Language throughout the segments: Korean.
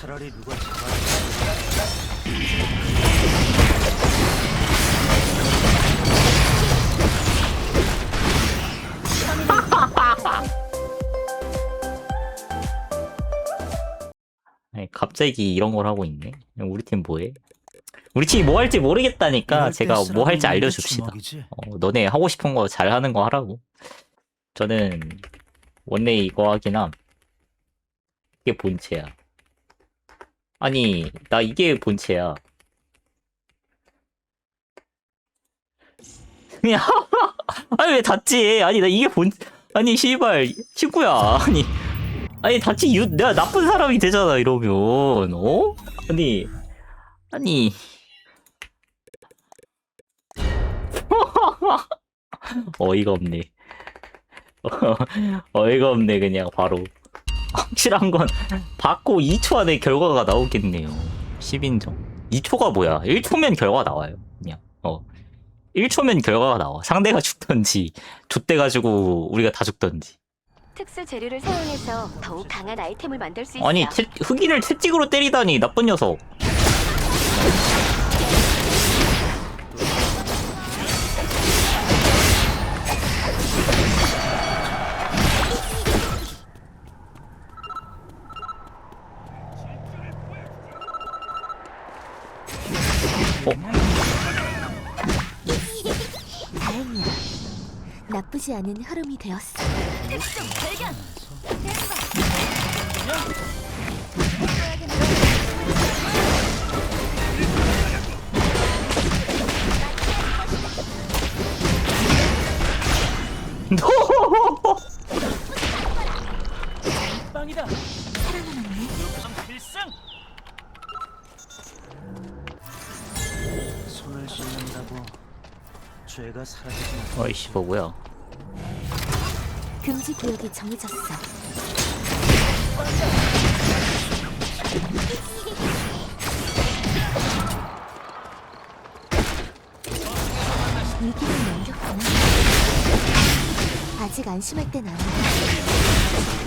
차라리 누가 아니, 갑자기 이런 걸 하고 있네. 우리 팀 뭐해? 우리 팀이 뭐 할지 모르겠다니까 제가 뭐 할지 알려줍시다. 어, 너네 하고 싶은 거 잘 하는 거 하라고. 저는 원래 이거 하긴 함. 이게 본체야. 아니, 나 이게 본체야. 야, 아니 왜 닫지? 아니 나 이게 본, 아니 씨발 친구야. 아니, 아니 닫지 이유 내가 나쁜 사람이 되잖아 이러면, 어? 아니, 아니. 어이가 없네. 어이가 없네 그냥 바로 확실한 건 받고 2초 안에 결과가 나오겠네요. 10인정 2초가 뭐야? 1초면 결과 나와요. 그냥. 어. 1초면 결과가 나와. 상대가 죽던지 좆돼가지고 우리가 다 죽던지. 특수 재료를 사용해서 더욱 강한 아이템을 만들 수 있어. 아니 채, 흑인을 채찍으로 때리다니 나쁜 녀석 나쁘지 않은 흐름이 되었어. 특성 발견. 빵이다. 필승. 손을 씻는다고 죄가 사라지지 않아. 어이씨 뭐 뭐야 금지 구역이 정해졌어. 위기를 넘겼구나. 아직 안심할 땐 아니야.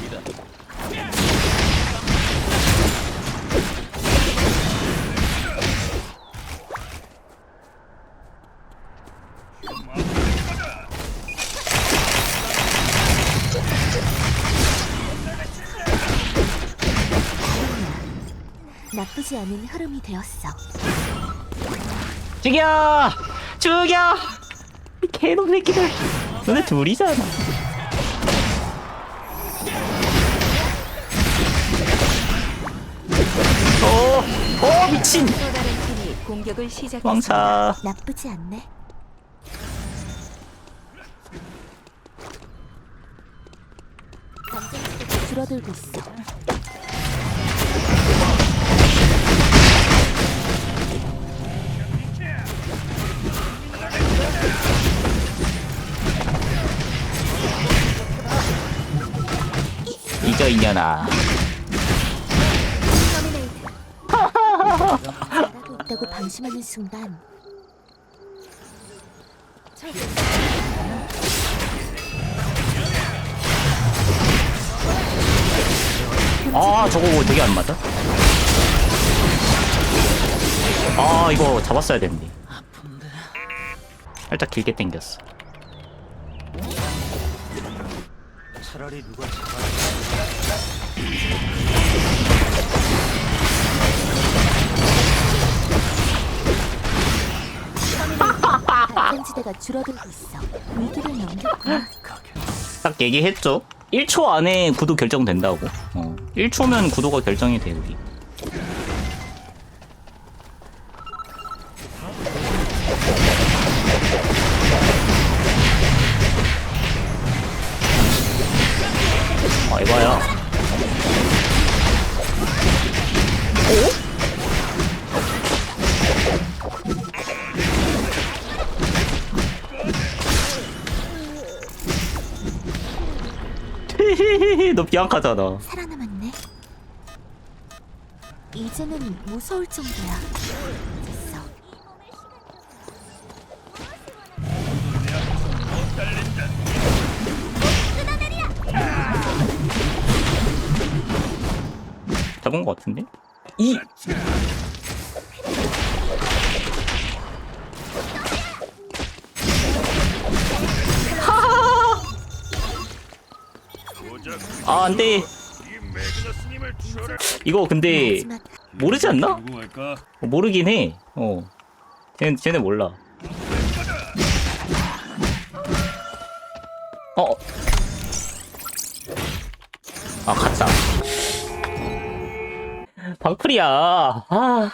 나쁘지 않은 흐름이 되었어. 죽여 죽여 이 개놈 새끼들 너네 둘이잖아 어, 어 미친 또 다른 팀이 공격을 시작했어. 왕차 나쁘지 않네. 감정이 줄어들고 있어. 이년아 잘하고 있다고 방심하는 순간. 아 저거 되게 안 맞아? 아 이거 잡았어야 되는데 아픈데. 살짝 길게 당겼어. 차라리 누가 잡아 발전지대가 줄어들고 있어. 위기를 넘겼구나. 딱 얘기했죠 1초 안에 구도 결정된다고 어. 1초면 구도가 결정이 돼 우리 오? 너 비앙카잖아 살아남았네. 이제는 무서울 정도야. 됐어. 잡은 거 같은데? 이 아, 안 돼. 이거 근데 모르지 않나? 모르긴 해. 어. 쟤네, 쟤네 몰라. 어. 아, 가짜. 방풀이야. 아.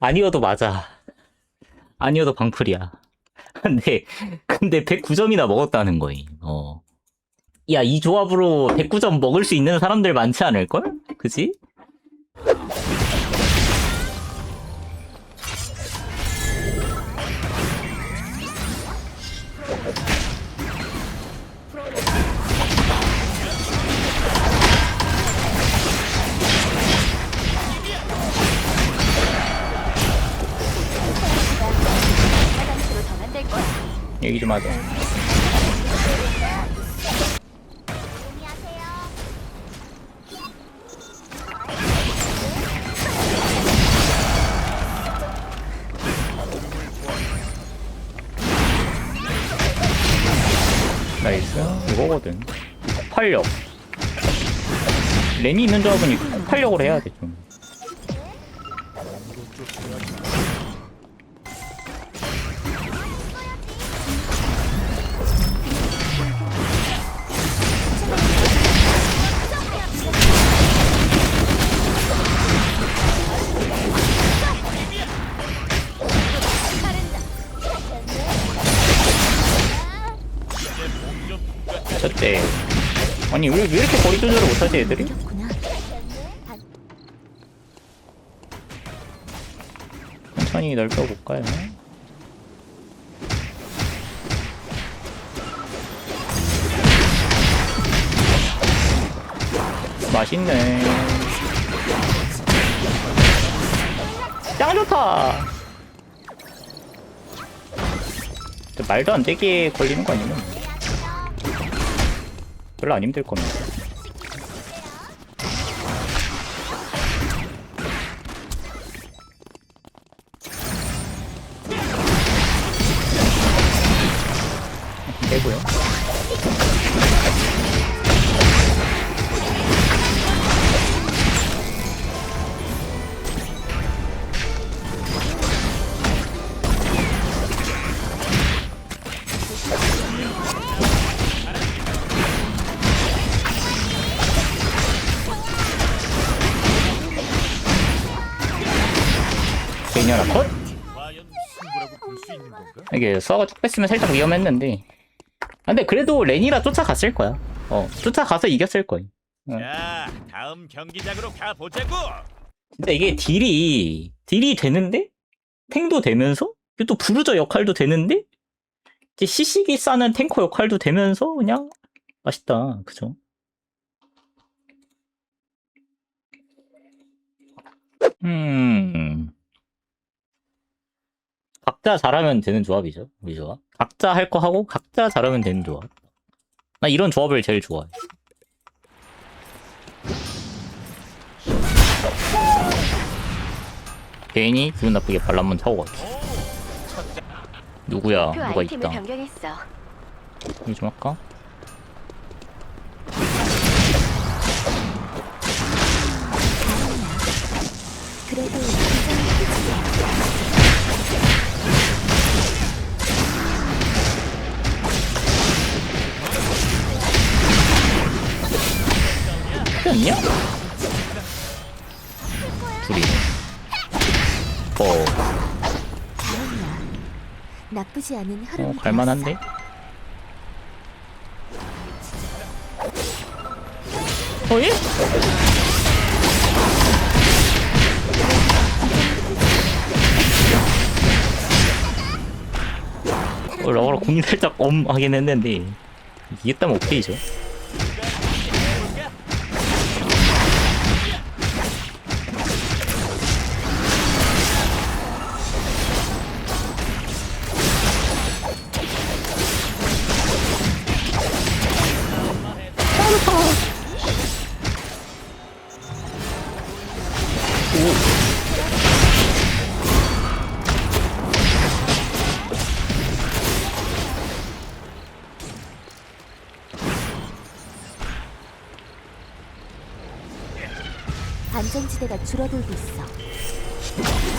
아니어도 맞아. 아니어도 방풀이야. 근데, 근데 109점이나 먹었다는 거임. 어. 야, 이 조합으로 109점 먹을 수 있는 사람들 많지 않을걸? 그지? 얘기 좀 하자. 이거거든. 폭발력. 렌이 있는 조합은 이 폭발력으로 해야 돼, 좀. 첫째. 아니, 왜, 왜 이렇게 거리 조절을 못하지, 애들이? 천천히 넓혀볼까요? 맛있네. 짱 좋다! 저 말도 안 되게 걸리는 거 아니면? 별로 안 힘들 겁니다. 수 있는 건가? 이게 수화가 쭉 뺐으면 살짝 위험했는데. 아, 근데 그래도 레니라 쫓아갔을 거야. 어, 쫓아가서 이겼을 거야. 자, 다음 경기장으로 가보자고. 근데 이게 딜이, 딜이 되는데? 탱도 되면서? 또 부르저 역할도 되는데? 이제 시식이 싸는 탱커 역할도 되면서 그냥 맛있다. 그죠? 음. 각자 잘하면 되는 조합이죠. 우리 조합. 각자 할 거 하고 각자 잘하면 되는 조합. 나 이런 조합을 제일 좋아해. 괜히 기분 나쁘게 발 한번 차고 갔지. 누구야? 표 누가 아이템을 있다. 변경했어. 이거 좀 할까? 틀렸냐? 둘이. 어, 나쁘지 않은 하루. 어 갈만한데? 어이? 어, 러거라 공이 살짝 엄 하긴 했는데 이겼다면 오케이죠. 안전지대가 줄어들고 있어.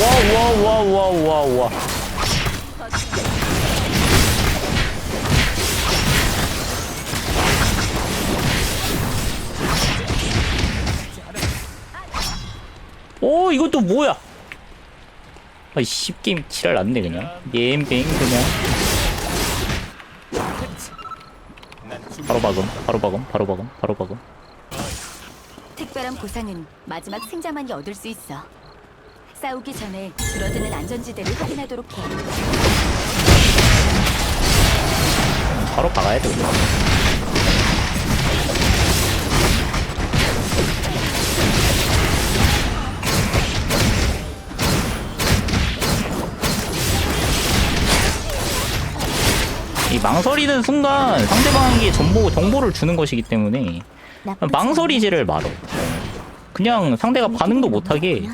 와 와 와 와 와 와 오 이것도 뭐야 아이 씹게임 치랄 났네 그냥 옌뱅 그냥. 바로 박음 바로 박음 바로 박음 바로 박음 특별한 보상은 마지막 승자만이 얻을 수 있어. 싸우기 전에 줄어드는 안전지대를 확인하도록 해. 바로 박아야 돼 그냥. 이 망설이는 순간 상대방에게 정보, 정보를 주는 것이기 때문에 망설이지를 말어. 그냥 상대가 반응도 못하게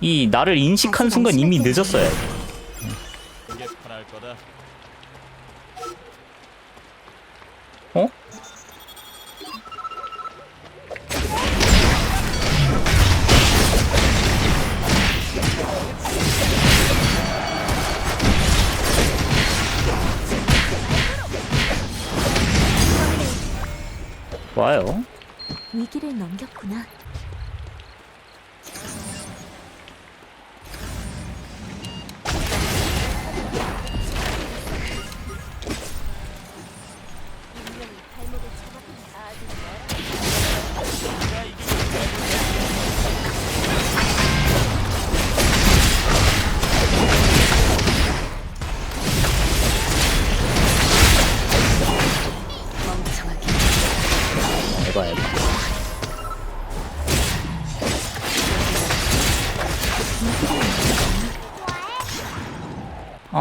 이 나를 인식한 순간 이미 편할 거다. 어? 좋아요. 위기를 넘겼구나.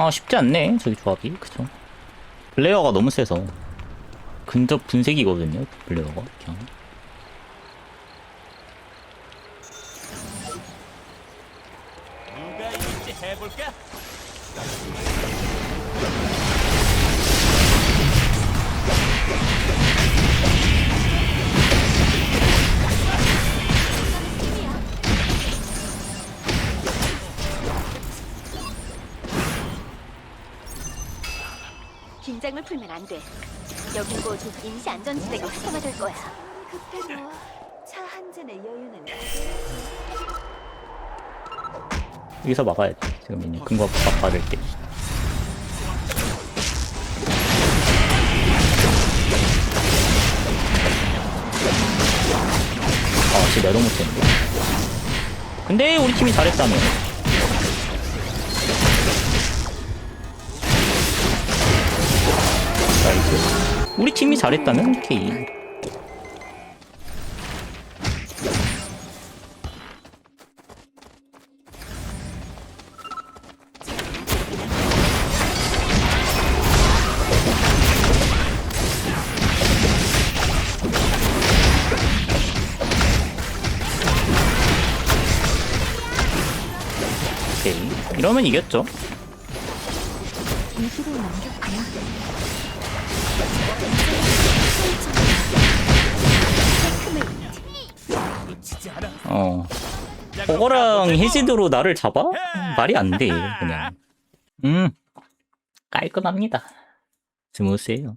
아 쉽지 않네 저기 조합이. 그쵸? 플레이어가 너무 세서. 근접 분색이거든요 플레이어가. 그냥. 누가 이길지 해볼까? 풀면 안 돼. 여긴 곧 임시 안전지대가 활성화될 거야. 급해도 차한 잔의 여유는 여기서 막아야 돼 지금 이제 근거 밥 받을 때 아, 진짜 너무 못했는데. 근데 우리 팀이 잘했다며. 나이스. 우리 팀이 잘했다면 K. 오케이. 이러면 이겼죠. 위기를 넘겼구나. 어. 버거랑. 히지드로 나를 잡아? 말이 안 돼, 그냥. 음. 깔끔합니다. 스무스해요.